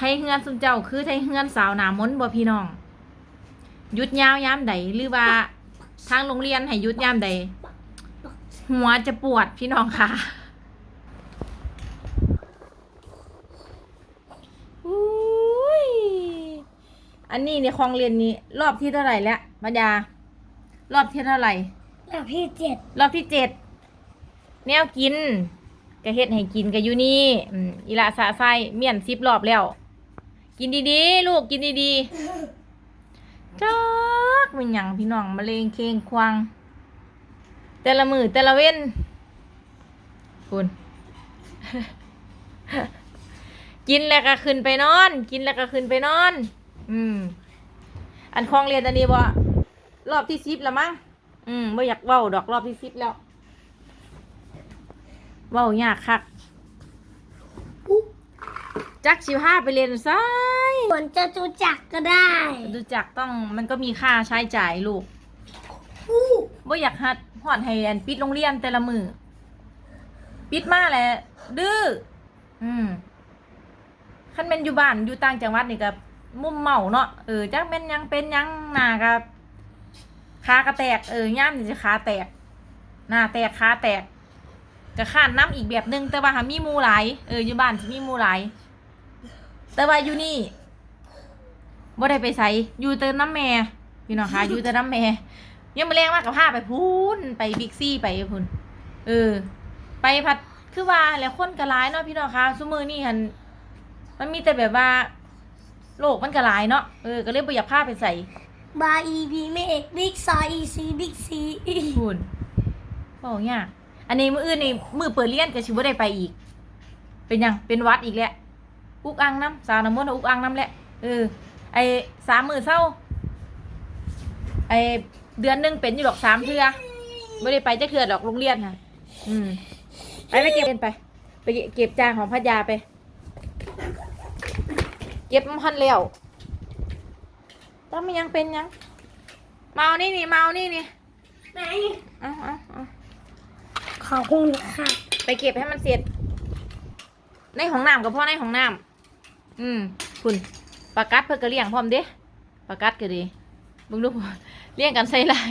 ไทยเฮือนสุนเจ้าคือไทยเฮือนสาวหนามนต์บ่พี่น้องหยุดยาวยามใดหรือว่าทางโรงเรียนให้หยุดยามใดหัวจะปวดพี่น้องค่ะอุ้ยอันนี้ในคลองเรียนนี้ รอบที่เท่าไหร่แล้วปัญญารอบที่เท่าไหร่รอบที่เจ็ดรอบที่เจ็ดแนวกินก็เฮ็ดให้กินก็อยู่นี่อืมอีละสะไส้เมี่ยนซิบรอบแล้ว กินดีๆ ลูกกินดีๆจักเป็นหยังพี่น้องมะเร็งเคงควางแต่ละมือแต่ละเว้นคุณ กินแล้วก็ขึ้นไปนอน กินแล้วก็ขึ้นไปนอน อืม อันคลองเรียนอันนี้บ่รอบที่สิบแล้วมั้งอืมไม่อยากเว้าดอกรอบที่สิบแล้ว เว้ายากคักจักชิวห้าไปเรียนไซ เหมือนจะจูจักก็ได้ดูจักต้องมันก็มีค่าใช้จ่ายลูกว่าอยากหัดหอดให้อันปิดโรงเรียนแต่ละมือปิดมาแหละดื้ออืมคันเป็นอยู่บ้านอยู่ต่างจังหวัดนี่กับมุมเมาเนาะเออจักเป็นหยังเป็นหยังหน้ากับขากระแตกเออย่ามนี่จะขาแตกหน้าแตกขาแตกก็ข้านน้ำอีกแบบหนึงแต่ว่าหามีหมูหลายเอออยู่บ้านจะมีหมูหลายแต่ว่าอยู่นี่ บ่ได้ไปใส่อยู่แต่น้ำแม่พี่น้องคะอยู่แต่น้ำแม่ยังมาแรงมากกับผ้าไปพูนไปบิ๊กซี่ไปพูนเออ ไปพัดคือว่าแล้วคนกระร้ายเนาะพี่น้องคะซุมือนี่หันมันมีแต่แบบว่าโลกมันกระร้ายเนาะเออก็เลยบ่อยากผ้าไปใส่บาอีบีเมกบิ๊กซออีซีบิ๊กซีพูนบอกยากอันนี้มืออื่นนี่มือเปิดเรียนก็ชิบ่ได้ไปอีก เป็นหยังเป็นวัดอีกแล้วอุกอังน้ำสาวน้ำมนต์อุกอังน้ำแหละเออไอสามมือเศร้าไอเดือนหนึงเป็นอยู่ดอกสามเทือไม่ได้ไปจะเทือดอกโรงเรียนค่ะอืมไปไปเก็บเป็นไป ไปเก็บจานของพัทยาไป เก็บมันเร็วต้องมันยังเป็นยังเมาเอานี่นี่เมาเอานี่นี่ไหนเอาเอาเอาขอบคุณค่ะไปเก็บให้มันเสร็จ ในของน้ำกับพ่อในของน้ำอืมคุณ ปลากัดเพื่อกระเลี้ยงพร้อมเด้ปลากัดก็ดีมึงดูกเลี้ยงกันใส่ลาย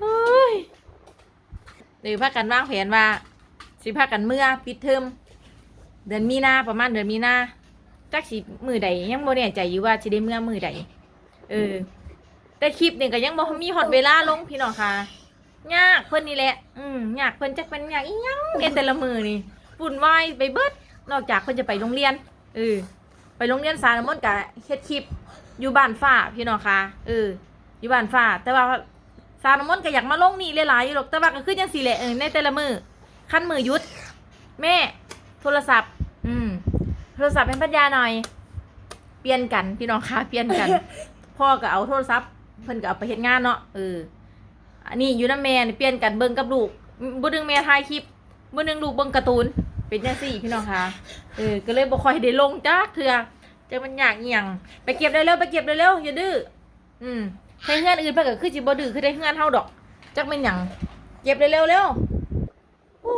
โอ้ยเดี๋ยวพากันวางแผนว่า สิพากันเมื่อปิดเทอมเดือนมีนาประมาณเดือนมีนาจักสิมือใดยังบ่แน่ใจอยู่ว่าสิได้เมื่อมือใดเออ แต่คลิปนี่ก็ยังบ่มีฮอดเวลาลงพี่น้องค่ะยากเพิ่นนี่แหละ อืมยากเพิ่นจักเป็นยากอีหยังเรียนแต่ละมือนี่วุ่นวายไปเบิดนอกจากเพิ่นจะไปโรงเรียน เออไปโรงเรียนสารมนต์กะเฮ็ดคลิปอยู่บ้านฟ้าพี่น้องค่ะเอออยู่บ้านฟ้า แต่ว่าสารมนต์ก็อยากมาลงนี่หลายๆอยู่หรอกแต่ว่าก็คือจังซี่แหละเออในแต่ละมือขั้นมือหยุด แม่ โทรศัพท์ อืม โทรศัพท์เป็นพัญญาหน่อย เปลี่ยนกันพี่น้องค่ะเปลี่ยนกัน พ่อก็เอาโทรศัพท์เพิ่นก็เอาไปเฮ็ดงานเนาะเอออันนี้อยู่น้ำแม่นี่เปลี่ยนกันเบิ่งกับลูกบ่ดึงแม่ถ่ายคลิปบ่ดึงลูกเบิ่งการ์ตูน เป็นจังซี่พี่น้องคะเออก็เลยบ่ค่อยได้ลงจักเทื่อจังมันยากอีหยังไปเก็บได้เร็วไปเก็บได้เร็วอย่าดื้ออืมให้เฮือนอื่นเพิ่นก็คือสิบ่ดื้อคือได้เฮือนเฮาดอกจักเป็นหยังเก็บได้เร็วเร็วโอ้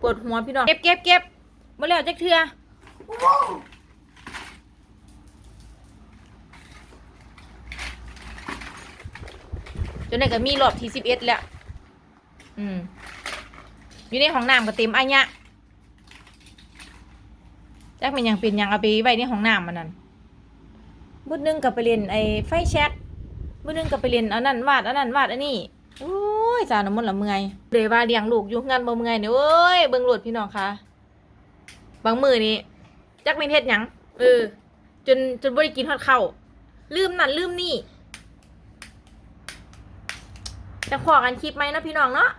ปวดหัวพี่น้องเก็บเก็บเก็บบ่แล้วจักเทื่อจนได้ก็มีรอบที่สิบเอ็ดแล้ว อืม อยู่ในห้องน้ำก็เต็มอันเนี้ย จักเป็นหยังเป็นหยังเอาไปไว้ในห้องน้ำมันนั่นบุดหนึงกับไปเรียนไอ้ไฟแช็กบุดหนึงกับไปเรียนอันนั้นวาดอันนั้นวาดอันนี้โอ้ยสาวน้ำมันละเมื่อยเลยว่าเลี้ยงลูกอยู่งานบ่เมื่อยเนี่ยโอ้ยเบิ่งหลดพี่น้องคะบางมือนี่จักเป็นเฮ็ดหยังเออ จนจนบ่ได้กินฮอดข้าวลืมนั่นลืมนี่จะขอกันคลิปไหมนะพี่น้องเนาะ